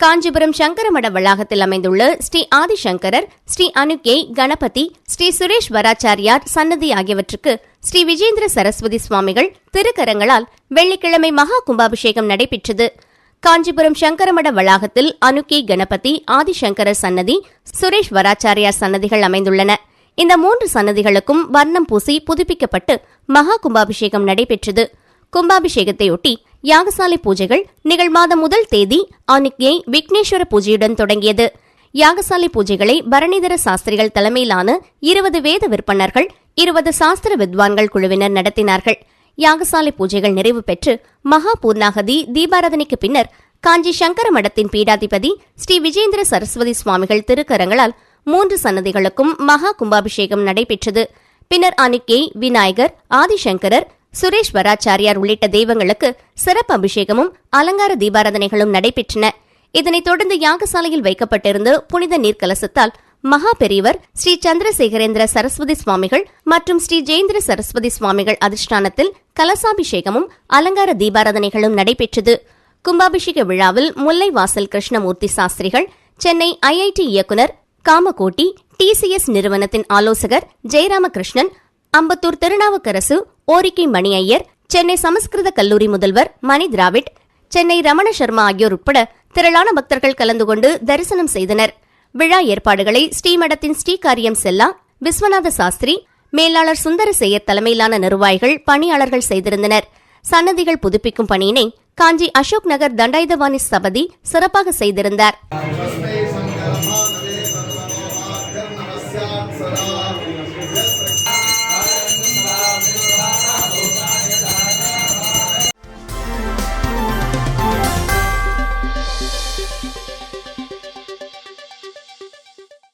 காஞ்சிபுரம் சங்கரமட வளாகத்தில் அமைந்துள்ள ஸ்ரீ ஆதிசங்கரர் ஸ்ரீ அனுகே கணபதி ஸ்ரீ சுரேஷ் வராச்சாரியார் சன்னதி ஆகியவற்றுக்கு ஸ்ரீ விஜேந்திர சரஸ்வதி சுவாமிகள் திருக்கரங்களால் வெள்ளிக்கிழமை மகா கும்பாபிஷேகம் நடைபெற்றது. காஞ்சிபுரம் சங்கரமட வளாகத்தில் அனுகே கணபதி ஆதிசங்கரர் சன்னதி சுரேஷ் வராச்சாரியார் சன்னதிகள் அமைந்துள்ளன. இந்த மூன்று சன்னதிகளுக்கும் வர்ணம் பூசி புதுப்பிக்கப்பட்டு மகா கும்பாபிஷேகம் நடைபெற்றது. கும்பாபிஷேகத்தையொட்டி யாகசாலை பூஜைகள் நிகழ் மாதம் முதல் தேதி அனுக்யை விக்னேஸ்வர பூஜையுடன் தொடங்கியது. யாகசாலை பூஜைகளை பரணிதர சாஸ்திரிகள் தலைமையிலான இருபது வேத விற்பனர்கள் இருபது சாஸ்திர வித்வான்கள் குழுவினர் நடத்தினார்கள். யாகசாலை பூஜைகள் நிறைவு பெற்று மகா பூர்ணாகதி தீபாராதனைக்கு பின்னர் காஞ்சி சங்கர மடத்தின் பீடாதிபதி ஸ்ரீ விஜேந்திர சரஸ்வதி சுவாமிகள் திருக்கரங்களால் மூன்று சன்னதிகளுக்கும் மகா கும்பாபிஷேகம் நடைபெற்றது. பின்னர் அனுக்கே விநாயகர் ஆதிசங்கரர் சுரேஸ்வராச்சாரியார் உள்ளிட்ட தெய்வங்களுக்கு சிறப்பு அபிஷேகமும் அலங்கார தீபாராதனைகளும் நடைபெற்றன. இதனைத் தொடர்ந்து யாகசாலையில் வைக்கப்பட்டிருந்த புனித நீர்க்கலசத்தால் மகா பெரியவர் ஸ்ரீ சந்திரசேகரேந்திர சரஸ்வதி சுவாமிகள் மற்றும் ஸ்ரீ ஜெயந்திர சரஸ்வதி சுவாமிகள் அதிர்ஷ்டானத்தில் கலசாபிஷேகமும் அலங்கார தீபாராதனைகளும் நடைபெற்றது. கும்பாபிஷேக விழாவில் முல்லை வாசல் கிருஷ்ணமூர்த்தி சாஸ்திரிகள் சென்னை ஐஐடி இயக்குனர் காமகோட்டி டிசிஎஸ் நிறுவனத்தின் ஆலோசகர் ஜெயராமகிருஷ்ணன் அம்பத்தூர் திருநாவுக்கரசு ஓரிக்கை மணி ஐயர் சென்னை சமஸ்கிருத கல்லூரி முதல்வர் மணி திராவிட் சென்னை ரமண சர்மா ஆகியோர் உட்பட திரளான பக்தர்கள் கலந்து கொண்டு தரிசனம் செய்தனர். விழா ஏற்பாடுகளை ஸ்ரீமடத்தின் ஸ்ரீகாரியம் செல்லா விஸ்வநாத சாஸ்திரி மேலாளர் சுந்தர செய்யர் தலைமையிலான நிர்வாகிகள் பணியாளர்கள் செய்திருந்தனர். சன்னதிகள் புதுப்பிக்கும் பணியினை காஞ்சி அசோக் நகர் தண்டாயுதவாணி சபதி சிறப்பாக செய்திருந்தார்.